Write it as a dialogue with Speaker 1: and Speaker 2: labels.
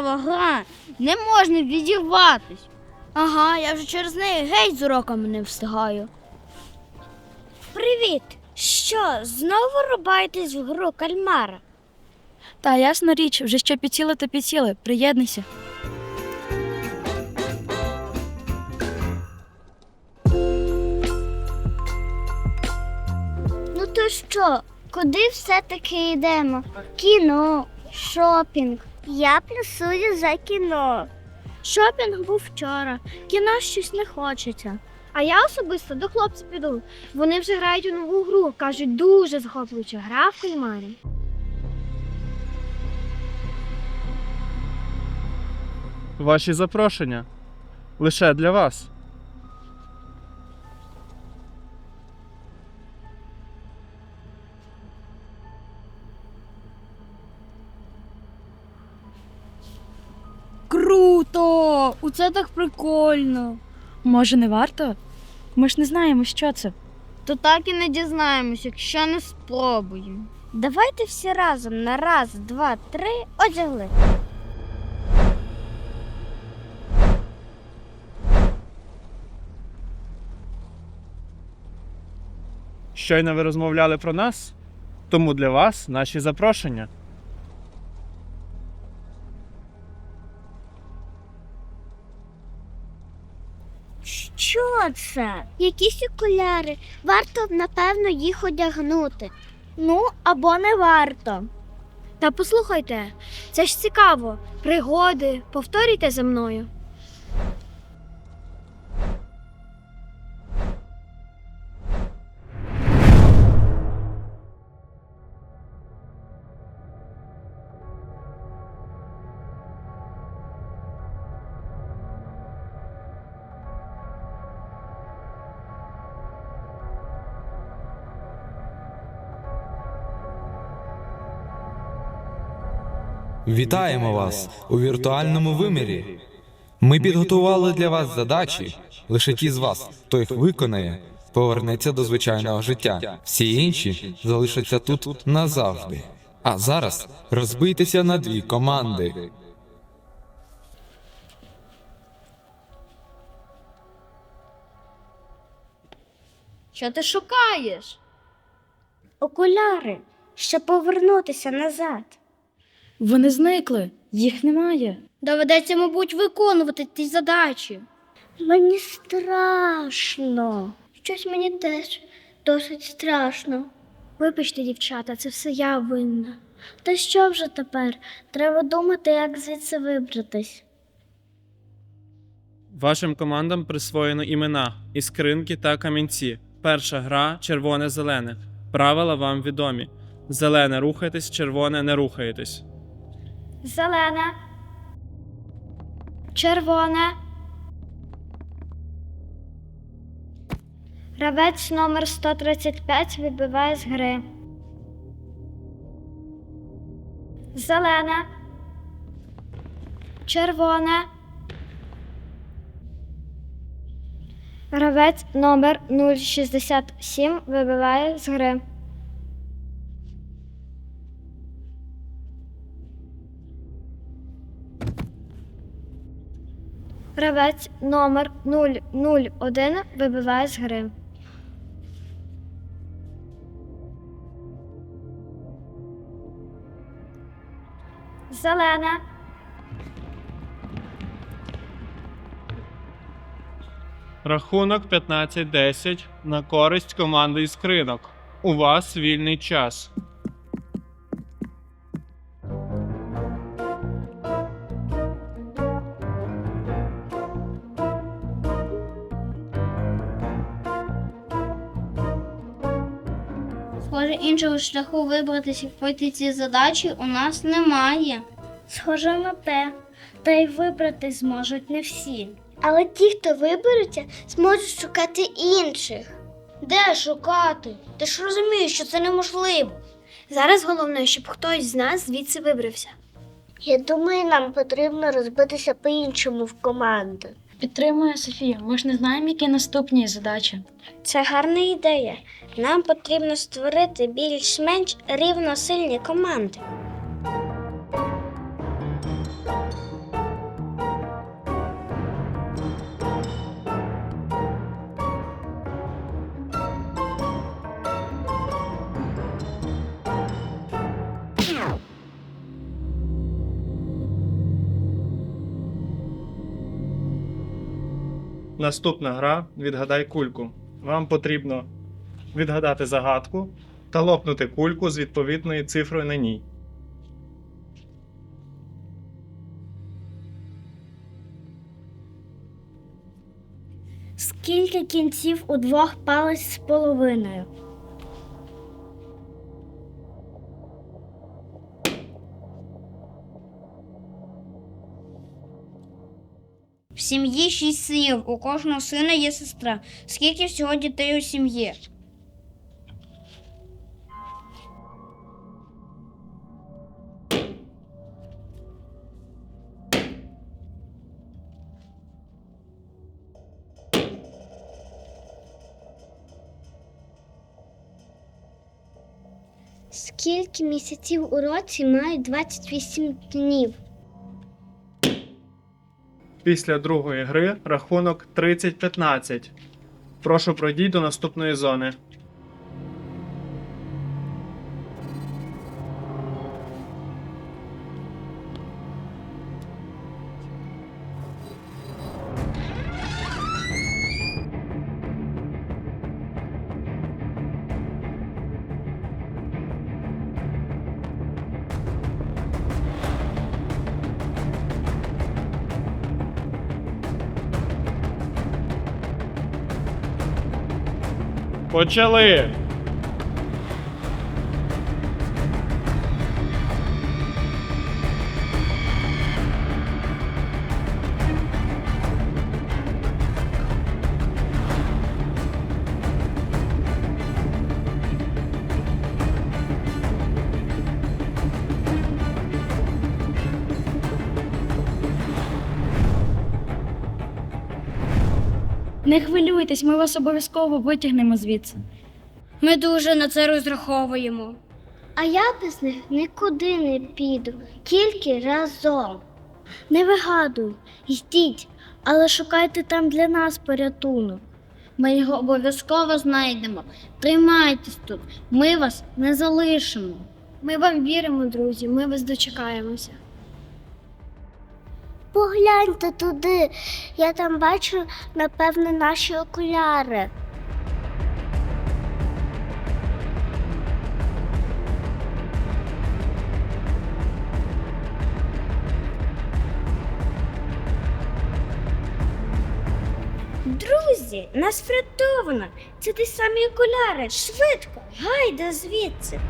Speaker 1: цікава гра. Не можна відірватись.
Speaker 2: Ага, я вже через неї геть з уроками не встигаю. Привіт! Що, знову рубаєтесь в гру кальмара?
Speaker 3: Та ясна річ, вже що підсіли, то підсіли. Приєднуйся.
Speaker 1: Ну то що, куди все-таки йдемо? Кіно, шопінг. Я плюсую за кіно.
Speaker 2: Шопінг був вчора, кіно щось не хочеться. А я особисто до хлопців піду. Вони вже грають у нову гру, кажуть, дуже захоплююча гра в кальмарі.
Speaker 4: Ваші запрошення лише для вас.
Speaker 2: Круто! Оце так прикольно.
Speaker 3: Може, не варто? Ми ж не знаємо, що це.
Speaker 1: То так і не дізнаємось, якщо не спробуємо.
Speaker 2: Давайте всі разом на раз, два, три одягли.
Speaker 4: Щойно ви розмовляли про нас, тому для вас наші запрошення.
Speaker 1: Що це? Якісь окуляри. Варто, напевно, їх одягнути.
Speaker 2: Ну, або не варто. Та послухайте, це ж цікаво. Пригоди, повторюйте за мною.
Speaker 5: Вітаємо вас у віртуальному вимірі. Ми підготували для вас задачі. Лише ті з вас, хто їх виконає, повернеться до звичайного життя. Всі інші залишаться тут назавжди. А зараз розбийтеся на дві команди.
Speaker 2: Що ти шукаєш?
Speaker 1: Окуляри, щоб повернутися назад.
Speaker 3: Вони зникли, їх немає.
Speaker 2: Доведеться, мабуть, виконувати ті задачі.
Speaker 1: Мені страшно. Щось мені теж досить страшно.
Speaker 2: Вибачте, дівчата, це все я винна.
Speaker 1: Та що вже тепер? Треба думати, як звідси вибратись.
Speaker 4: Вашим командам присвоєно імена іскринки та камінці. Перша гра червоне-зелене. Правила вам відомі. Зелене рухайтесь, червоне не рухаєтесь.
Speaker 2: Зелена. Червоне. Гравець номер 135 вибиває з гри. Зелене. Червоне. Гравець номер 067 вибиває з гри. Гравець номер 001 вибиває з гри. Зелена.
Speaker 4: Рахунок 15-10 на користь команди іскринок. У вас вільний час.
Speaker 1: Схоже, іншого шляху вибратися і пройти ці задачі у нас немає. Схоже на те, та й вибрати зможуть не всі. Але ті, хто вибереться, зможуть шукати інших.
Speaker 2: Де шукати? Ти ж розумієш, що це неможливо. Зараз головне, щоб хтось з нас звідси вибрався.
Speaker 1: Я думаю, нам потрібно розбитися по-іншому в команди.
Speaker 3: Підтримує Софія. Ми ж не знаємо, які наступні задачі.
Speaker 1: Це гарна ідея. Нам потрібно створити більш-менш рівносильні команди.
Speaker 4: Наступна гра відгадай кульку. Вам потрібно відгадати загадку та лопнути кульку з відповідною цифрою на ній.
Speaker 1: Скільки кінців у двох палець з половиною? Сім'ї шість синів, у кожного сина є сестра. Скільки всього дітей у сім'ї? Скільки місяців у році мають 28 днів?
Speaker 4: Після другої гри рахунок 30-15. Прошу пройдіть до наступної зони. Почали!
Speaker 3: Не хвилюйтесь, ми вас обов'язково витягнемо звідси.
Speaker 1: Ми дуже на це розраховуємо. А я без них нікуди не піду, тільки разом.
Speaker 2: Не вигадуй, йдіть, але шукайте там для нас порятунок.
Speaker 1: Ми його обов'язково знайдемо. Тримайтесь тут, ми вас не залишимо.
Speaker 2: Ми вам віримо, друзі, ми вас дочекаємося.
Speaker 1: Погляньте туди, я там бачу, напевне, наші окуляри. Друзі, нас врятовано. Це ті самі окуляри. Швидко, гайда звідси.